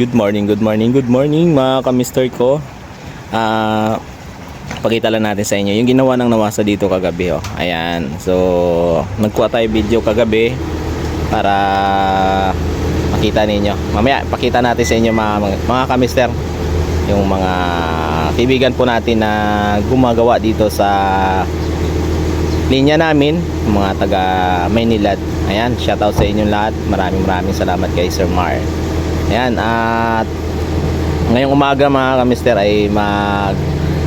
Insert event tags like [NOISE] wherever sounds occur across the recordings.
Good morning, good morning, good morning mga kamister ko. Ah, pakita lang natin sa inyo yung ginawa ng nawasa dito kagabi oh. Ayan. So, nagkuha tayo video kagabi para makita ninyo. Mamaya pakita natin sa inyo mga mga, mga kamister yung mga kaibigan po natin na gumagawa dito sa linya namin, mga taga Maynilad. Ayan, shoutout sa inyong lahat. Maraming maraming salamat kay Sir Mar. Ayan, at ngayong umaga mga kamister ay mag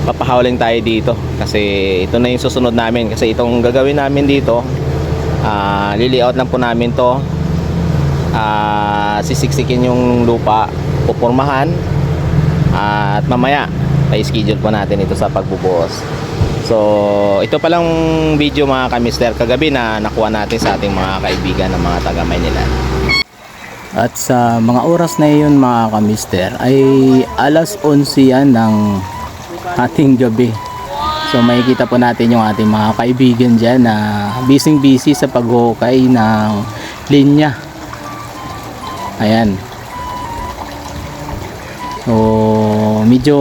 papahawling tayo dito. Kasi ito na yung susunod namin. Kasi itong gagawin namin dito ah lili-out lang po namin to. Ah sisiksikin yung lupa pupurmahan at mamaya pa-schedule po natin ito sa pagbubuhos. So ito palang video mga kamister kagabi na nakuha natin sa ating mga kaibigan ng mga taga Maynila At sa mga oras na iyon mga kamister ay alas 11 yan ng ating gabi. So makikita po natin yung ating mga kaibigan dyan na busy busy sa paghukay ng linya. Ayan. So medyo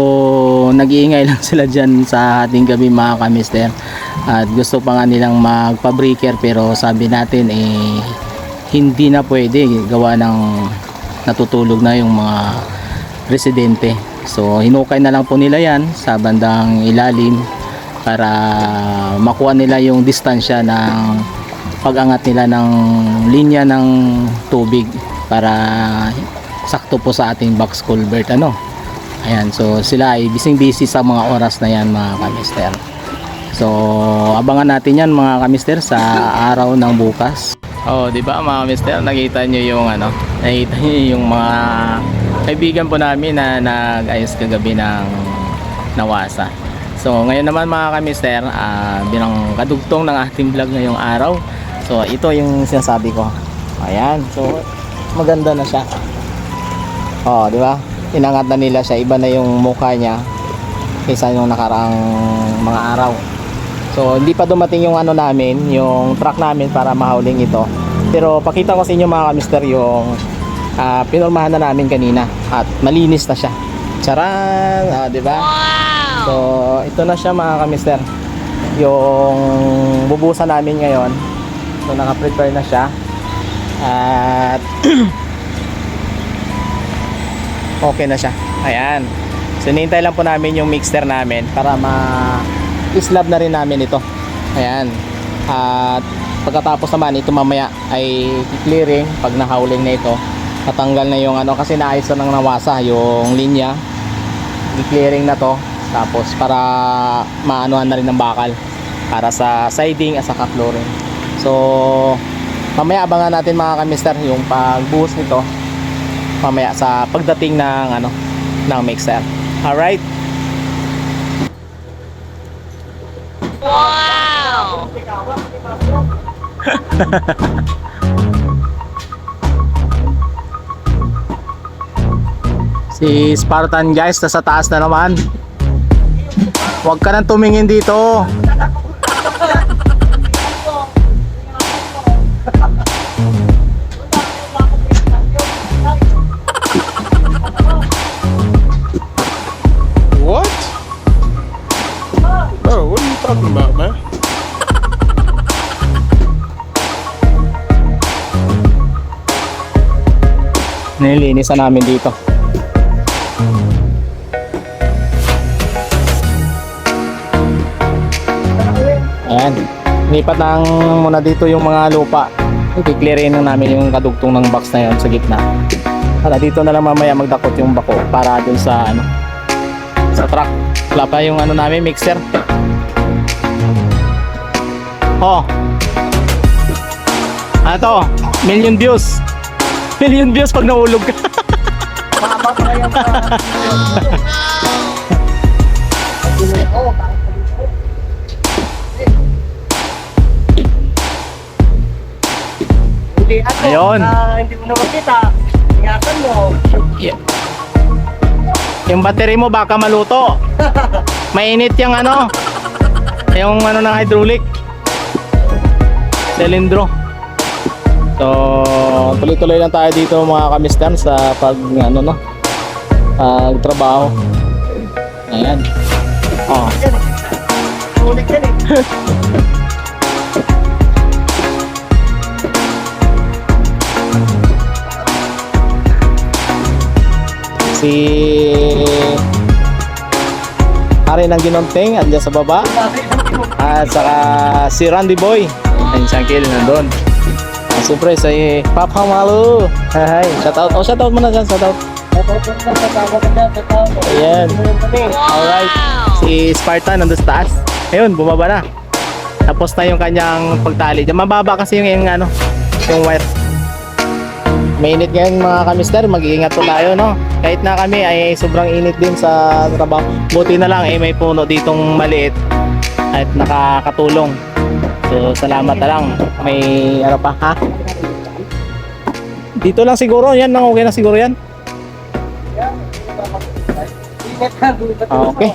nag-iingay [LAUGHS] lang sila dyan sa ating gabi mga kamister. At gusto pa nga nilang magpa-breaker pero sabi natin eh hindi na pwede. Gawa ng natutulog na yung mga residente. So hinukay na lang po nila yan sa bandang ilalim para makuha nila yung distansya ng pagangat nila ng linya ng tubig para sakto po sa ating box culvert ano? Ayan so sila ay busy busy sa mga oras na yan mga kamister. So abangan natin yan mga kamister sa araw ng bukas Oh, 'di ba mga mister, nakita niyo yung ano, nakita niyo yung mga kaibigan po namin na nag-ayos kagabi ng nawasa. So, ngayon naman mga kamister, ah bilang kadugtong ng ating vlog ngayong araw. So, ito yung sinasabi ko. Ayan. So, maganda na siya. Oh, 'di ba? Inangat na nila siya, iba na yung mukha niya kaysa yung nakaraang mga araw. So, hindi pa dumating yung ano namin, yung truck namin para mahauling ito. Pero pakita ko sa inyo mga kamister yung ah, pinurmahan na namin kanina at malinis na siya. Charan! Ah, 'di ba? So, ito na siya mga kamister. Yung bubusan namin ngayon. So, naka-prepare na siya. At [CLEARS THROAT] okay na siya. Ayan. So, lang po namin yung mixer namin para ma islab na rin namin ito. Ayan. At pagkatapos naman ito mamaya ay clearing pag nahauling na ito. Tatanggal na yung ano kasi naayos na ng nawasa yung linya. I-clearing na to. Tapos para maanuhan na rin ng bakal para sa siding at saka flooring. So mamaya abangan natin mga kamister yung pagbuhos nito mamaya sa pagdating ng ano ng mixer. Alright [LAUGHS] Si Spartan guys, nasa taas na naman. Huwag ka nang tumingin dito. Nililinis na namin dito. Ayan. Lipat lang muna dito yung mga lupa. I-clearin na namin yung kadugtong ng box na yon sa gitna. Para dito na lang mamaya magdakot yung bako para dun sa ano sa truck. Wala pa yung ano namin mixer. Oh. Ano to? Million views. [LAUGHS] Million views pag nahulog ka. Ayun. hindi mo na makita. Ingatan mo. Yeah. Yung battery mo baka maluto. [LAUGHS] Mainit yung ano. Yung ano ng hydraulic. Silindro. So, tuloy-tuloy lang tayo dito mga kamistan sa pag ano no, pagtrabaho. Ayan. Oh, Yan eh. Ulit yan eh. si Hari ng Ginonting andyan sa baba. At saka si Randy Boy. Ayun si Uncle nandun. At siyempre si Papa Malu. Hi, shout out. Oh, shout out muna dyan, shout out. Ayan. Alright. Si Spartan nandun sa taas. Ayun, bumaba na. Tapos na yung kanyang pagtali. Diyan, mababa kasi yung, yung ano, yung wire. Mainit ngayon mga kamister, mag-iingat po tayo no. Kahit na kami ay sobrang init din sa trabaho. Buti na lang ay may puno ditong maliit at nakakatulong. So salamat na lang. May ano pa ha? Dito lang siguro, yan lang okay na siguro yan. Ah, Okay.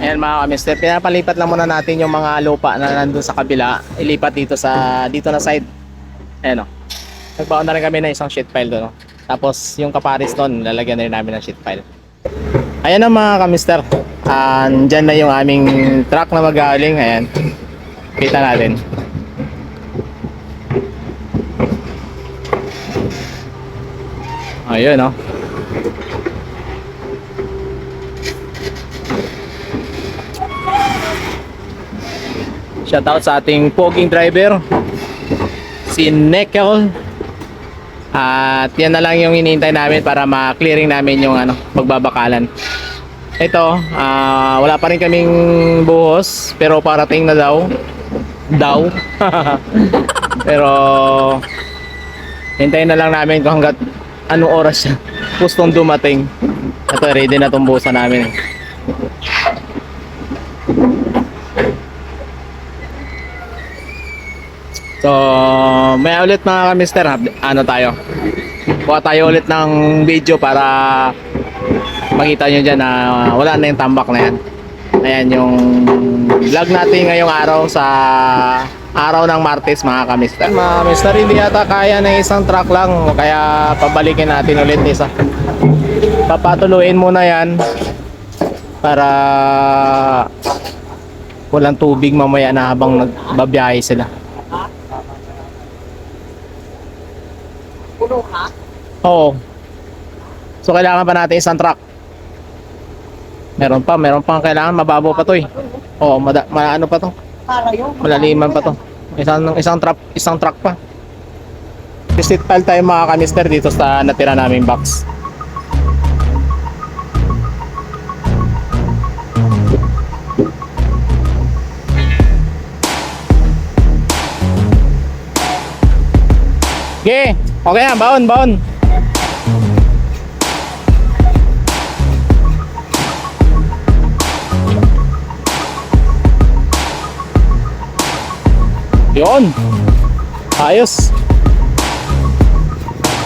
Ayan mga kamister, pinapalipat lang muna natin yung mga lupa na nandun sa kabila. Ilipat dito sa dito na side. Ayan o. Nagbaon na rin kami ng isang sheet pile doon. no? Tapos yung kaparis doon, lalagyan na rin namin ng sheet pile. Ayan na mga kamister. Andyan na yung aming truck na magaling. Ayan. Kita natin. Ayun no. Shoutout sa ating poging driver si Nickel at yan na lang yung hinihintay namin para ma-clearing namin yung ano, pagbabakalan. Ito, ah, wala pa rin kaming buhos pero parating na daw. Daw. [LAUGHS] pero hintayin na lang namin kung hanggat anong oras siya gustong dumating. Ito, ready na itong buhusan namin. So, may ulit mga ka-mister, ano tayo? Kuha tayo ulit ng video para makita nyo dyan na wala na yung tambak na yan. Ayan yung vlog natin ngayong araw sa araw ng Martes mga ka-mister. Mga ka-mister, hindi yata kaya ng isang truck lang kaya pabalikin natin ulit isa. Papatuloyin muna yan para walang tubig mamaya na habang nagbabiyahe sila. Puno ka? Oo. So kailangan pa natin isang truck. Meron pa, meron pa kailangan mababaw pa 'to eh. Oo, mada, ma, ano pa 'to? Malaliman pa 'to. Isang isang truck, isang truck pa. Visit file tayo mga kanister dito sa natira naming box. Okay, okay na, baon, baon. Yun. Ayos.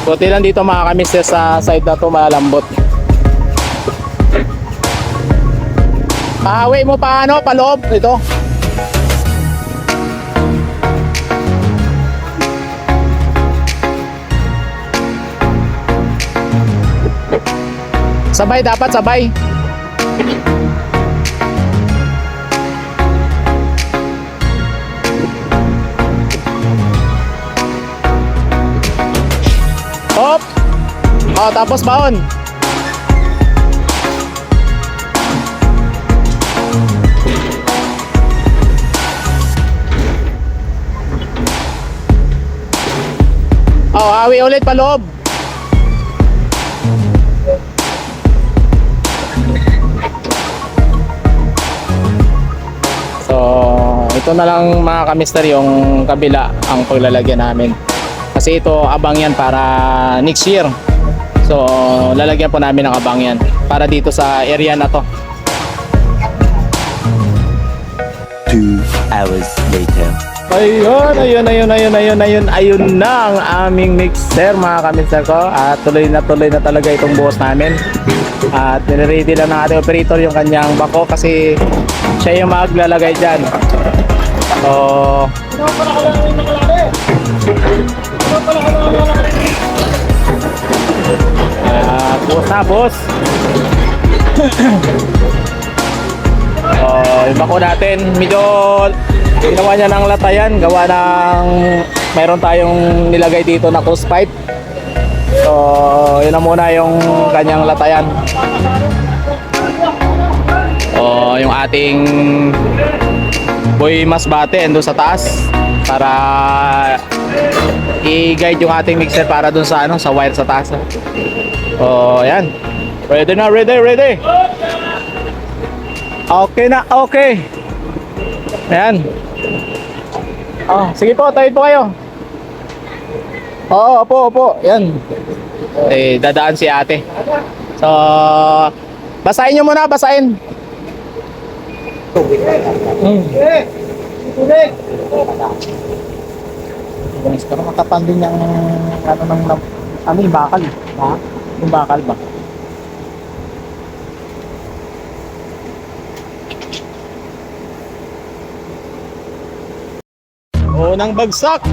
Buti lang dito mga kamister sa side na to malambot. Pahawi mo pa ano, paloob ito. Sabay dapat sabay. Oh, tapos baon. Oh, awi ulit pa loob. So, ito na lang mga kamister yung kabila ang paglalagyan namin. Kasi ito abang yan para next year. So, lalagyan po namin ng abang yan para dito sa area na to. Two hours later. Ayun, ayun, ayun, ayun, ayun, ayun, ayun na ang aming mixer mga kamister ko. At tuloy na tuloy na talaga itong buhos namin. At nire-ready lang ng ating operator yung kanyang bako kasi siya yung maglalagay dyan. So, boss na, boss. oh, yung bako natin, medyo ginawa niya ng latayan, gawa ng mayroon tayong nilagay dito na close pipe. So, yun na muna yung kanyang latayan. Oh, yung ating boy masbate ando sa taas para i-guide yung ating mixer para dun sa ano sa wire sa taas. Oh, ayan. Ready na, ready, ready. Okay na, okay. Ayan. Oh, sige po, tayo po kayo. Oo, opo, opo. Yan. Eh, dadaan si ate. So, basahin nyo muna, basahin. Guys, pero makapandin yung ano ng ano yung bakal. Ha? Yung bakal ba? Unang bagsak.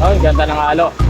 Oh, ganda ng halo.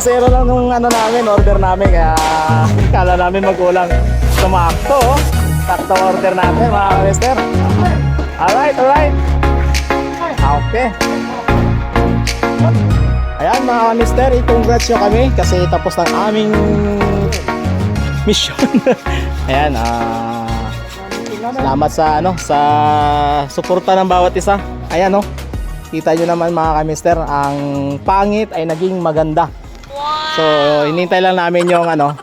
Zero-zero lang nung ano namin, order namin, kaya kala namin magulang tumakto. Takto order natin, mga mister. Alright, alright. Ah, Okay. Ayan mga mister, i-congrats nyo kami kasi tapos ng aming mission. [LAUGHS] Ayan, ah... Salamat sa ano sa suporta ng bawat isa. Ayan oh. Kita nyo naman mga kamister, ang pangit ay naging maganda. So, hinintay lang namin yung ano,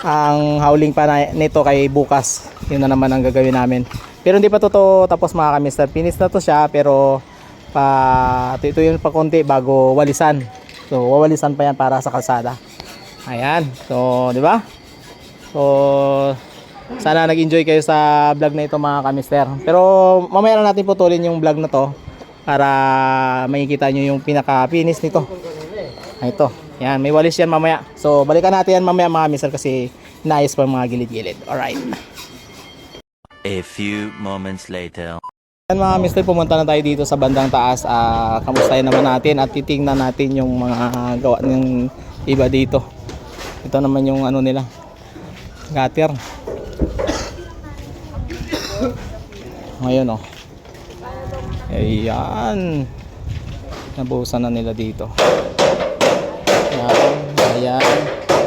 ang howling pa na, nito kay bukas. Yun na naman ang gagawin namin. Pero hindi pa to, to tapos mga kamister. Finish na to siya pero pa ito yun pa konti bago walisan. So, wawalisan pa yan para sa kalsada. Ayan. So, di ba? So, sana nag-enjoy kayo sa vlog na ito mga kamister. Pero mamaya na natin putulin yung vlog na to para makikita nyo yung pinaka-finish nito. Ito. Yan, may walis yan mamaya. So, balikan natin yan mamaya mga kamister kasi naayos pa mga gilid-gilid. Alright. A few moments later. Yan mga mister, pumunta na tayo dito sa bandang taas. Ah, kamustahin naman natin at titingnan natin yung mga gawa ng iba dito. Ito naman yung ano nila. Gutter. Ngayon oh. Ayan. Nabuhusan na nila dito. Ayan.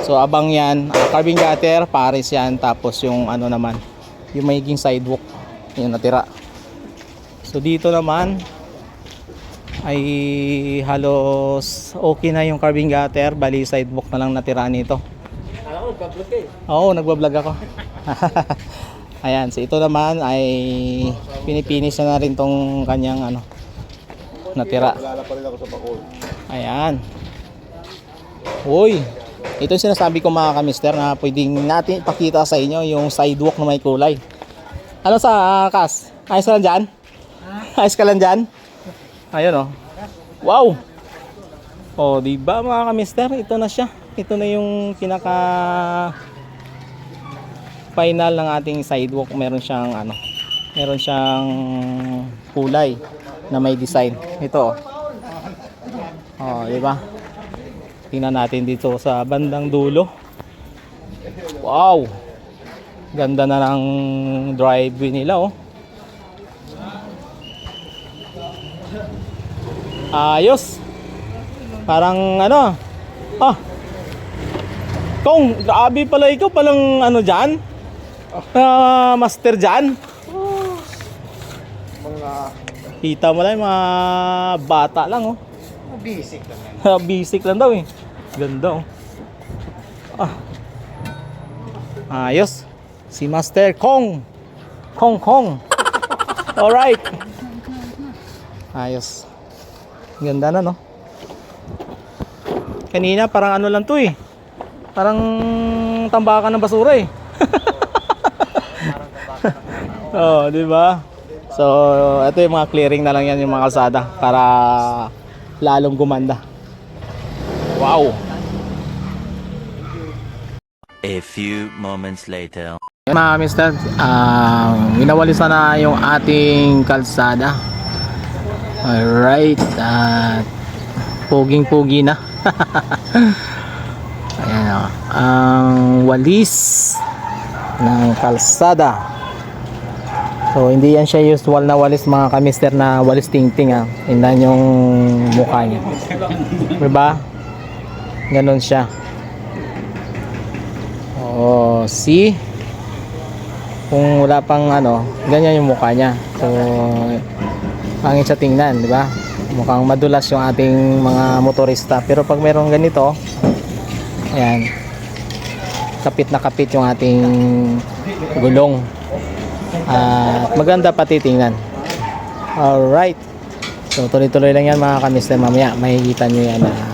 So abang yan. Ah, carving gutter, pares yan. Tapos yung ano naman, yung magiging sidewalk. Yung natira. So dito naman ay halos okay na yung carving gutter, bali sidewalk na lang natira nito. Oo, nagbablog ako. [LAUGHS] Ayan, so ito naman ay pinipinis na, na rin tong kanyang ano natira. Ayan. Uy, ito yung sinasabi ko mga kamister na pwedeng natin ipakita sa inyo yung sidewalk na may kulay. Ano sa Kas? Ayos ka lang dyan? Ayos ka lang dyan? Ayun oh. Wow! Oh, di ba mga kamister? Ito na siya. Ito na yung pinaka final ng ating sidewalk. Meron siyang ano, meron siyang kulay na may design. Ito. oh. Oh, di ba? Tingnan natin dito sa bandang dulo. Wow! Ganda na ng driveway nila oh. Ayos. Parang ano. Ah. Kong, grabe pala ikaw palang ano diyan? Ah, master diyan. Mga Kita mo lang mga bata lang oh. basic lang yan. [LAUGHS] Basic lang daw eh. Ganda oh. Ah. Ayos. Si Master Kong. Kong Kong. Alright. Ayos. Ganda na no. Kanina parang ano lang to eh. Parang tambakan ng basura eh. [LAUGHS] oh, di ba? So, ito yung mga clearing na lang yan yung mga kalsada para lalong gumanda. Wow! A few moments later. Yan mga mister, uh, winawalis na na yung ating kalsada. Alright, at poging-pogi na. [LAUGHS] Ayan o, ang walis ng kalsada. So hindi yan siya usual na walis mga kamister na walis ting-ting ha. Tingnan yung mukha niya. Diba? Ganon siya. Oh, see? Kung wala pang ano, ganyan yung mukha niya. So, pangit siya tingnan, di ba? Mukhang madulas yung ating mga motorista. Pero pag meron ganito, ayan, kapit na kapit yung ating gulong. At maganda pati tingnan. Alright. So, tuloy-tuloy lang yan mga kamister. Mamaya, makikita nyo yan na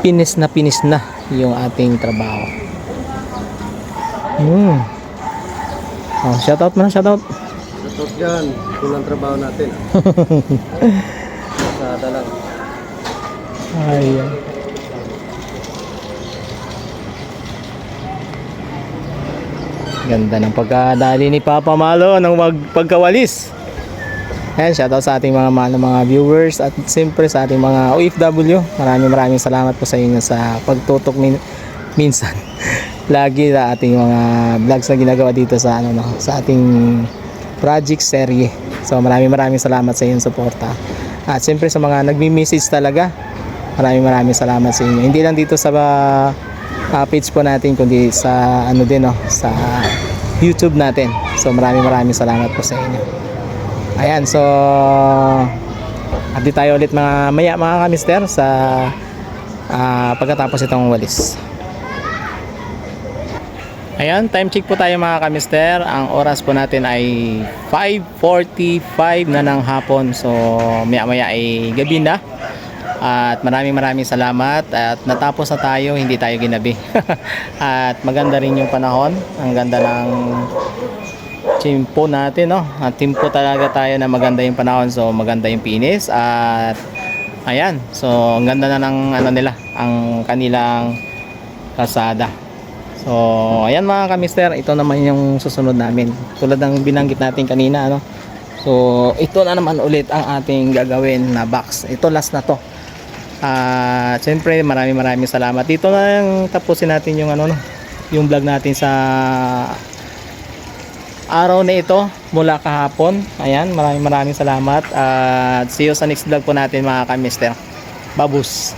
pinis na pinis na yung ating trabaho. Hmm. Oh, shoutout mo na, shoutout. Tutok yan. Kulang trabaho natin. [LAUGHS] Sa dalang. Ayan. Ganda ng pagkadali ni Papa Malo ng pagkawalis. Ayan, shoutout sa ating mga mahal na mga viewers at siyempre sa ating mga OFW. Maraming maraming salamat po sa inyo sa pagtutok min minsan. [LAUGHS] Lagi sa ating mga vlogs na ginagawa dito sa ano no, sa ating project serye. So maraming maraming salamat sa inyong suporta. At siyempre sa mga nagmi-message talaga, maraming maraming salamat sa inyo. Hindi lang dito sa uh, page po natin kundi sa ano din no, sa YouTube natin. So maraming maraming salamat po sa inyo. Ayan, so update tayo ulit mga maya mga kamister sa ah, pagkatapos itong walis. Ayan, time check po tayo mga kamister. Ang oras po natin ay 5.45 na ng hapon. So, maya-maya ay gabi na. At maraming maraming salamat. At natapos na tayo, hindi tayo ginabi. [LAUGHS] At maganda rin yung panahon. Ang ganda ng timpo natin, no? At timpo talaga tayo na maganda yung panahon. So, maganda yung pinis. At ayan. So, ang ganda na ng ano nila, ang kanilang kalsada. So, ayan mga kamister, ito naman yung susunod namin. Tulad ng binanggit natin kanina, ano. So, ito na naman ulit ang ating gagawin na box. Ito last na to. Ah, siyempre maraming maraming salamat. Dito na yung tapusin natin yung ano no, yung vlog natin sa araw na ito mula kahapon. Ayan, maraming maraming salamat. At see you sa next vlog po natin mga kamister. Babus.